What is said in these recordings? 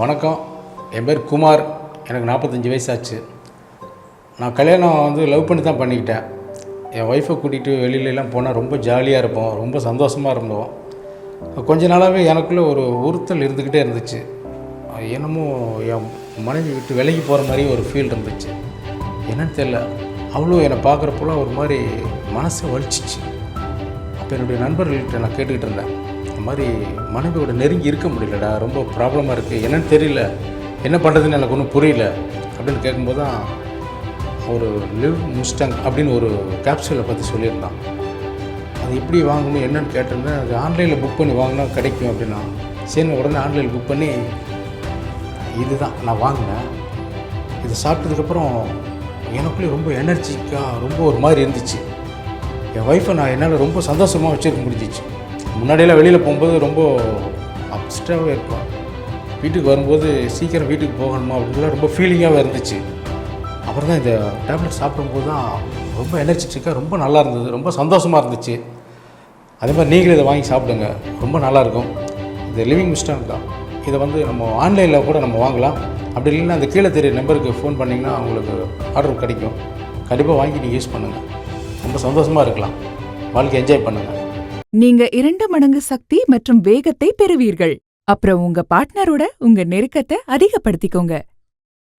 வணக்கம். என் பேர் குமார். எனக்கு நாற்பத்தஞ்சு வயசாச்சு. நான் கல்யாணம் வந்து லவ் பண்ணி தான் பண்ணிக்கிட்டேன். என் ஒய்ஃபை கூட்டிகிட்டு வெளியிலலாம் போனால் ரொம்ப ஜாலியாக இருப்போம். ரொம்ப சந்தோஷமாக இருந்தோம். கொஞ்ச நாளாகவே எனக்குள்ளே ஒரு உறுத்தல் இருந்துக்கிட்டே இருந்துச்சு. என்னமோ என் மனைவி விட்டு விலகி போகிற மாதிரி ஒரு ஃபீல் இருந்துச்சு. என்னன்னு தெரில அவ்வளோ என்னை பார்க்குறப்போலாம் ஒரு மாதிரி மனசை வலிச்சிச்சு. அப்போ என்னுடைய நண்பர்கள்கிட்ட நான் கேட்டுக்கிட்டு இருந்தேன். இந்த மாதிரி மனைவியோட நெருங்கி இருக்க முடியலடா ரொம்ப ப்ராப்ளமாக இருக்குது என்னன்னு தெரியல. என்ன பண்ணுறதுன்னு எனக்கு ஒன்றும் புரியல. அப்படின்னு கேட்கும்போது தான் ஒரு லிவ் முஸ்டங் அப்படின்னு ஒரு கேப்சூலை பற்றி சொல்லியிருந்தான். அது எப்படி வாங்கணும் என்னன்னு கேட்டிருந்தேன். அது ஆன்லைனில் புக் பண்ணி வாங்கினா கிடைக்கும் அப்படின்னா சரி உடனே ஆன்லைனில் புக் பண்ணி இதுதான் நான் வாங்கினேன். இது சாப்பிட்டதுக்கப்புறம் எனக்குள்ளே ரொம்ப எனர்ஜிக்காக ரொம்ப ஒரு மாதிரி இருந்துச்சு. என் ஒய்ஃபை நான் என்னால் ரொம்ப சந்தோஷமாக வச்சுருக்க முடிஞ்சிச்சு. முன்னாடியெல்லாம் வெளியில் போகும்போது ரொம்ப அப்ஸ்டாகவே இருக்கும் வீட்டுக்கு வரும்போது சீக்கிரம் வீட்டுக்கு போகணுமா அப்படின்லாம் ரொம்ப ஃபீலிங்காகவே இருந்துச்சு. அப்புறம் தான் இந்த டேப்லெட் சாப்பிடும்போது தான் ரொம்ப எனர்ஜெட்டிக்காக ரொம்ப நல்லா இருந்தது. ரொம்ப சந்தோஷமாக இருந்துச்சு. அதே மாதிரி நீங்களும் இதை வாங்கி சாப்பிடுங்க. ரொம்ப நல்லாயிருக்கும் இது லிவிங் மிஸ்டாங் தான். இதை வந்து நம்ம ஆன்லைனில் கூட நம்ம வாங்கலாம். அப்படி இல்லைன்னா அந்த கீழே தெரிய நம்பருக்கு ஃபோன் பண்ணிங்கன்னா உங்களுக்கு ஆர்டர் கிடைக்கும். கண்டிப்பாக வாங்கி நீங்கள் யூஸ் பண்ணுங்கள் ரொம்ப சந்தோஷமாக இருக்கலாம். வாழ்க்கை என்ஜாய் பண்ணுங்கள் நீங்க இரண்டு மடங்கு சக்தி மற்றும் வேகத்தை பெறுவீர்கள். அப்புறம் உங்க பார்ட்னரோட உங்க நெருக்கத்தை அதிகப்படுத்திக்கோங்க.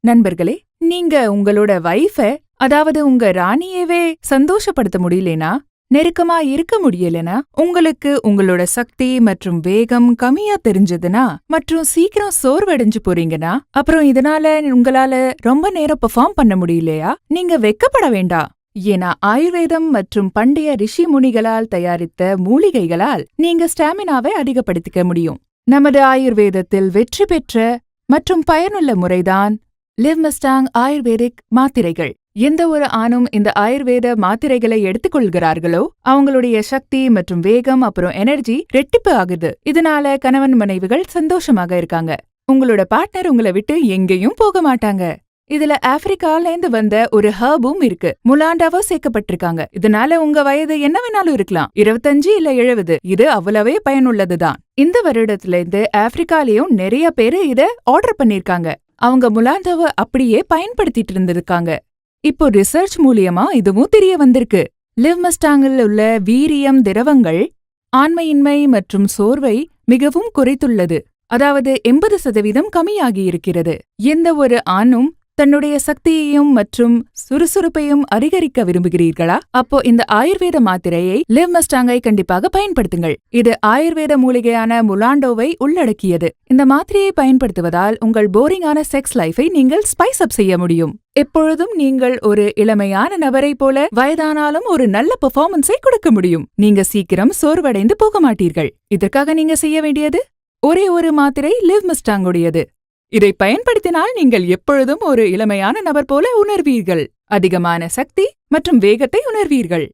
நண்பர்களே நீங்க உங்களோட வைஃப அதாவது உங்க ராணியவே சந்தோஷப்படுத்த முடியலனா நெருக்கமா இருக்க முடியலனா உங்களுக்கு உங்களோட சக்தி மற்றும் வேகம் கம்மியா தெரிஞ்சதுன்னா மற்றும் சீக்கிரம் சோர்வடைஞ்சு போறீங்கன்னா அப்புறம் இதனால உங்களால ரொம்ப நேரம் பெர்ஃபார்ம் பண்ண முடியலையா? நீங்க வெக்கப்பட வேண்டாம். ஏன்னா ஆயுர்வேதம் மற்றும் பண்டைய ரிஷி முனிகளால் தயாரித்த மூலிகைகளால் நீங்க ஸ்டாமினாவை அதிகப்படுத்திக்க முடியும். நமது ஆயுர்வேதத்தில் வெற்றி பெற்ற மற்றும் பயனுள்ள முறைதான் லிவ்மஸ்டாங் ஆயுர்வேதிக் மாத்திரைகள். எந்த ஒரு ஆணும் இந்த ஆயுர்வேத மாத்திரைகளை எடுத்துக்கொள்கிறார்களோ அவங்களுடைய சக்தி மற்றும் வேகம் அப்புறம் எனர்ஜி ரெட்டிப்பு ஆகுது. இதனால கணவன் மனைவிகள் சந்தோஷமாக இருக்காங்க. உங்களோட பார்ட்னர் உங்களை விட்டு எங்கேயும் போக மாட்டாங்க. இதுல ஆப்பிரிக்கால இருந்து வந்த ஒரு ஹர்பும் இருக்கு. முலாண்டாவோ சேர்க்கப்பட்டிருக்காங்க. இதனால உங்க வயது என்ன வேணாலும் இருக்கலாம். இருபத்தஞ்சு இல்ல எழுபது இது அவ்வளவே பயனுள்ளதுதான். இந்த வருடத்துல இருந்து ஆப்பிரிக்காலயும் நிறைய பேரு இத ஆர்டர் பண்ணிருக்காங்க. அவங்க முலாண்டாவை அப்படியே பயன்படுத்திட்டு இருந்திருக்காங்க. இப்போ ரிசர்ச் மூலியமா இதுவும் தெரிய வந்திருக்கு. லிவ்மஸ்டாங்கில் உள்ள வீரியம் திரவங்கள் ஆண்மையின்மை மற்றும் சோர்வை மிகவும் குறைத்துள்ளது. அதாவது எண்பது சதவீதம் கம்மியாகியிருக்கிறது எந்த ஒரு ஆணும் தன்னுடைய சக்தியையும் மற்றும் சுறுசுறுப்பையும் அதிகரிக்க விரும்புகிறீர்களா? அப்போ இந்த ஆயுர்வேத மாத்திரையை லிவ் மஸ்டாங்கை கண்டிப்பாக பயன்படுத்துங்கள். இது ஆயுர்வேத மூலிகையான முலாண்டோவை உள்ளடக்கியது. இந்த மாத்திரையை பயன்படுத்துவதால் உங்கள் போரிங்கான செக்ஸ் லைஃபை நீங்கள் ஸ்பைஸ் அப் செய்ய முடியும். எப்பொழுதும் நீங்கள் ஒரு இளமையான நபரை போல வயதானாலும் ஒரு நல்ல பெர்ஃபார்மன்ஸை கொடுக்க முடியும். நீங்க சீக்கிரம் சோர்வடைந்து போக மாட்டீர்கள். இதற்காக நீங்க செய்ய வேண்டியது? ஒரே ஒரு மாத்திரை லிவ் மஸ்டாங்குடையது. இதை பயன்படுத்தினால் நீங்கள் எப்பொழுதும் ஒரு இளமையான நபர் போல உணர்வீர்கள். அதிகமான சக்தி மற்றும் வேகத்தை உணர்வீர்கள்.